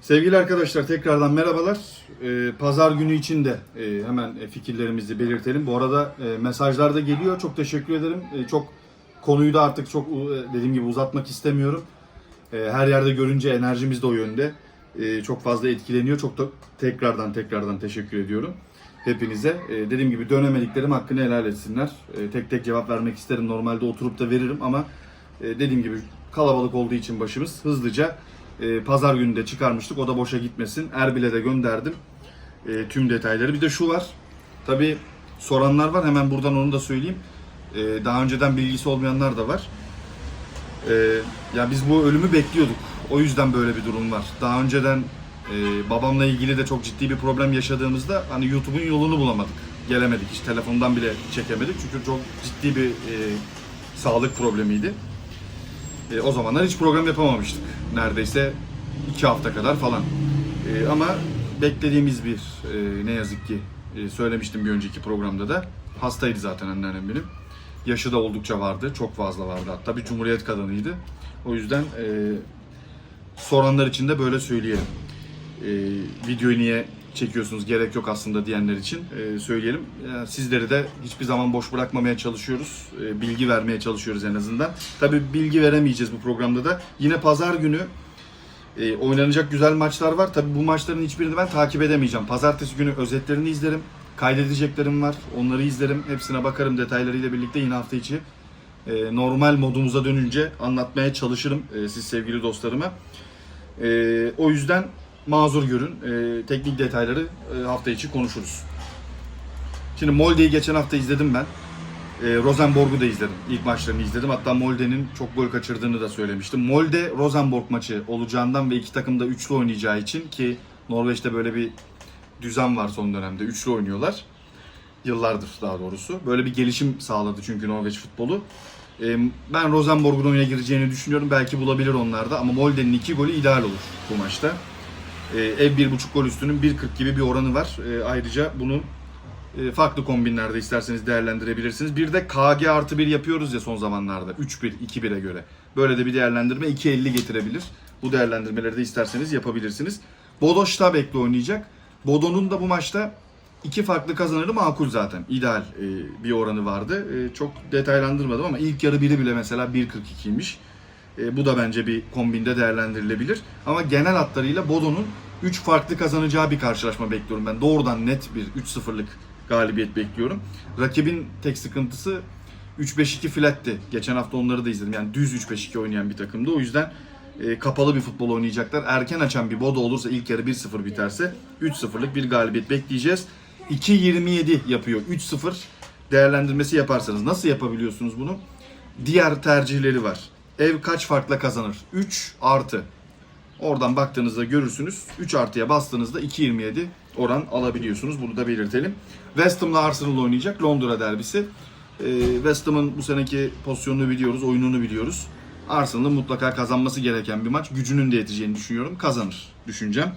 Sevgili arkadaşlar tekrardan merhabalar. Ee, Pazar günü için de e, hemen e, fikirlerimizi belirtelim. Bu arada e, mesajlar da geliyor. Çok teşekkür ederim. Çok konuyu da artık çok dediğim gibi uzatmak istemiyorum. Her yerde görünce enerjimiz de o yönde. Çok fazla etkileniyor. Çok da tekrardan tekrardan teşekkür ediyorum hepinize. Dediğim gibi dönemediklerim hakkını helal etsinler. Tek tek cevap vermek isterim. Normalde oturup da veririm ama dediğim gibi kalabalık olduğu için başımız hızlıca e, pazar günü de çıkarmıştık. O da boşa gitmesin. Erbil'e de gönderdim e, tüm detayları. Bir de şu var. Tabi soranlar var. Hemen buradan onu da söyleyeyim. E, daha önceden bilgisi olmayanlar da var. E, ya biz bu ölümü bekliyorduk. O yüzden böyle bir durum var. Daha önceden e, babamla ilgili de çok ciddi bir problem yaşadığımızda hani YouTube'un yolunu bulamadık. Gelemedik. Hiç telefondan bile çekemedik. Çünkü çok ciddi bir e, sağlık problemiydi. E, o zamanlar hiç program yapamamıştık. Neredeyse iki hafta kadar falan. E, ama beklediğimiz bir e, ne yazık ki e, söylemiştim bir önceki programda da. Hastaydı zaten anneannem benim. Yaşı da oldukça vardı. Çok fazla vardı hatta. Bir cumhuriyet kadınıydı. O yüzden e, soranlar için de böyle söyleyelim. E, videoyu niye çekiyorsunuz gerek yok aslında diyenler için e, söyleyelim. Yani sizleri de hiçbir zaman boş bırakmamaya çalışıyoruz. E, bilgi vermeye çalışıyoruz en azından. Tabii bilgi veremeyeceğiz bu programda da. Yine pazar günü e, oynanacak güzel maçlar var. Tabii bu maçların hiçbirini ben takip edemeyeceğim. Pazartesi günü özetlerini izlerim. Kaydedeceklerim var. Onları izlerim. Hepsine bakarım detaylarıyla birlikte yine hafta içi. e, normal modumuza dönünce anlatmaya çalışırım e, siz sevgili dostlarıma. E, o yüzden mazur görün. E, teknik detayları e, hafta içi konuşuruz. Şimdi Molde'yi geçen hafta izledim ben. E, Rosenborg'u da izledim. İlk maçlarını izledim. Hatta Molde'nin çok gol kaçırdığını da söylemiştim. Molde Rosenborg maçı olacağından ve iki takım da üçlü oynayacağı için ki Norveç'te böyle bir düzen var son dönemde. Üçlü oynuyorlar. Yıllardır daha doğrusu. Böyle bir gelişim sağladı çünkü Norveç futbolu. E, ben Rosenborg'un oyuna gireceğini düşünüyorum. Belki bulabilir onlar da ama Molde'nin iki golü ideal olur bu maçta. E, ev 1.5 gol üstünün 1.40 gibi bir oranı var. E, ayrıca bunu e, farklı kombinlerde isterseniz değerlendirebilirsiniz. Bir de KG artı 1 yapıyoruz ya son zamanlarda. 3-1, 2-1'e göre. Böyle de bir değerlendirme 2.50 getirebilir. Bu değerlendirmeleri de isterseniz yapabilirsiniz. Bodo Stabek'le oynayacak. Bodo'nun da bu maçta iki farklı kazanırı makul zaten. İdeal e, bir oranı vardı. E, çok detaylandırmadım ama ilk yarı biri bile mesela 1.42'ymiş. E, bu da bence bir kombinde değerlendirilebilir. Ama genel hatlarıyla Bodo'nun 3 farklı kazanacağı bir karşılaşma bekliyorum ben. Doğrudan net bir 3-0'lık galibiyet bekliyorum. Rakibin tek sıkıntısı 3-5-2 fletti. Geçen hafta onları da izledim. Yani düz 3-5-2 oynayan bir takımdı. O yüzden e, kapalı bir futbol oynayacaklar. Erken açan bir Bodo olursa ilk yarı 1-0 biterse 3-0'lık bir galibiyet bekleyeceğiz. 2-27 yapıyor. 3-0 değerlendirmesi yaparsanız nasıl yapabiliyorsunuz bunu? Diğer tercihleri var. Ev kaç farkla kazanır? 3 artı. Oradan baktığınızda görürsünüz. 3 artıya bastığınızda 2.27 oran alabiliyorsunuz. Bunu da belirtelim. West Ham'la Arsenal oynayacak Londra derbisi. Ee, West Ham'ın bu seneki pozisyonunu biliyoruz, oyununu biliyoruz. Arsenal'ın mutlaka kazanması gereken bir maç. Gücünün de yeteceğini düşünüyorum. Kazanır düşüncem.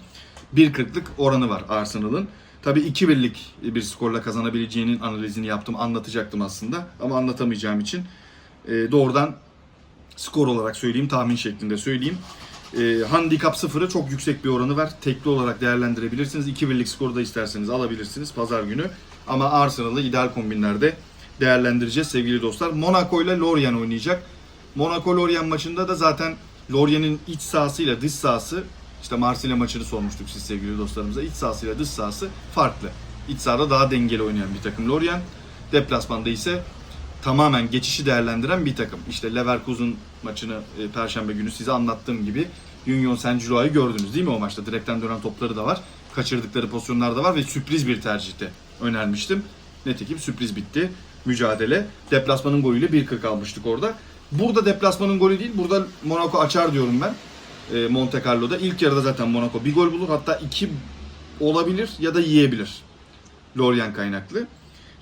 1.40'lık oranı var Arsenal'ın. Tabii 2-1'lik bir skorla kazanabileceğinin analizini yaptım, anlatacaktım aslında. Ama anlatamayacağım için e, doğrudan skor olarak söyleyeyim, tahmin şeklinde söyleyeyim. E, handikap 0'ı çok yüksek bir oranı var. Tekli olarak değerlendirebilirsiniz. 2-1'lik skoru da isterseniz alabilirsiniz pazar günü. Ama Arsenal'ı ideal kombinlerde değerlendireceğiz sevgili dostlar. Monaco ile Lorient oynayacak. Monaco Lorient maçında da zaten Lorient'in iç sahasıyla dış sahası işte Marsilya maçını sormuştuk siz sevgili dostlarımıza. İç sahasıyla dış sahası farklı. İç sahada daha dengeli oynayan bir takım Lorient. Deplasmanda ise tamamen geçişi değerlendiren bir takım. İşte Leverkusen maçını e, perşembe günü size anlattığım gibi Union Saint-Gillois'u gördünüz değil mi o maçta? Direkten dönen topları da var. Kaçırdıkları pozisyonlar da var ve sürpriz bir tercihte önermiştim. Nitekim sürpriz bitti mücadele. Deplasmanın golüyle 1-40 almıştık orada. Burada deplasmanın golü değil, burada Monaco açar diyorum ben. E, Monte Carlo'da. İlk yarıda zaten Monaco bir gol bulur. Hatta iki olabilir ya da yiyebilir. Lorient kaynaklı.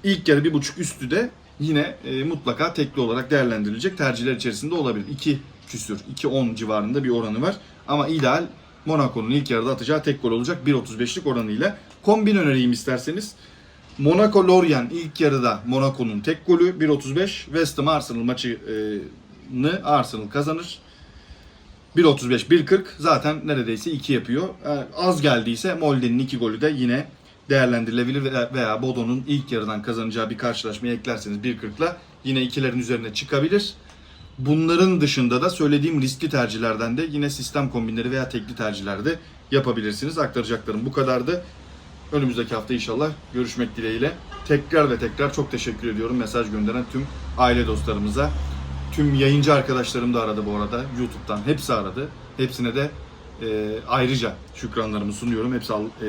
İlk yarı bir buçuk üstü de yine e, mutlaka tekli olarak değerlendirilecek tercihler içerisinde olabilir. 2 küsür, 2-10 civarında bir oranı var. Ama ideal Monaco'nun ilk yarıda atacağı tek gol olacak 1.35'lik oranıyla. Kombin önereyim isterseniz. Monaco Lorient ilk yarıda Monaco'nun tek golü 1.35. West Ham Arsenal maçını Arsenal kazanır. 1.35, 1.40 zaten neredeyse 2 yapıyor. Eğer az geldiyse Molde'nin 2 golü de yine değerlendirilebilir veya- Bodo'nun ilk yarıdan kazanacağı bir karşılaşmayı eklerseniz 1.40'la yine ikilerin üzerine çıkabilir. Bunların dışında da söylediğim riskli tercihlerden de yine sistem kombinleri veya tekli tercihler de yapabilirsiniz. Aktaracaklarım bu kadardı. Önümüzdeki hafta inşallah görüşmek dileğiyle. Tekrar ve tekrar çok teşekkür ediyorum mesaj gönderen tüm aile dostlarımıza. Tüm yayıncı arkadaşlarım da aradı bu arada. YouTube'dan hepsi aradı. Hepsine de e, ayrıca şükranlarımı sunuyorum. Hepsi al- e,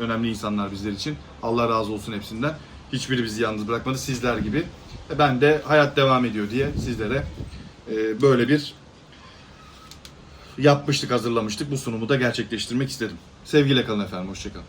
önemli insanlar bizler için. Allah razı olsun hepsinden. Hiçbiri bizi yalnız bırakmadı sizler gibi. E, Ben de hayat devam ediyor diye sizlere e, böyle bir yapmıştık, hazırlamıştık. Bu sunumu da gerçekleştirmek istedim. Sevgiyle kalın efendim, hoşçakalın.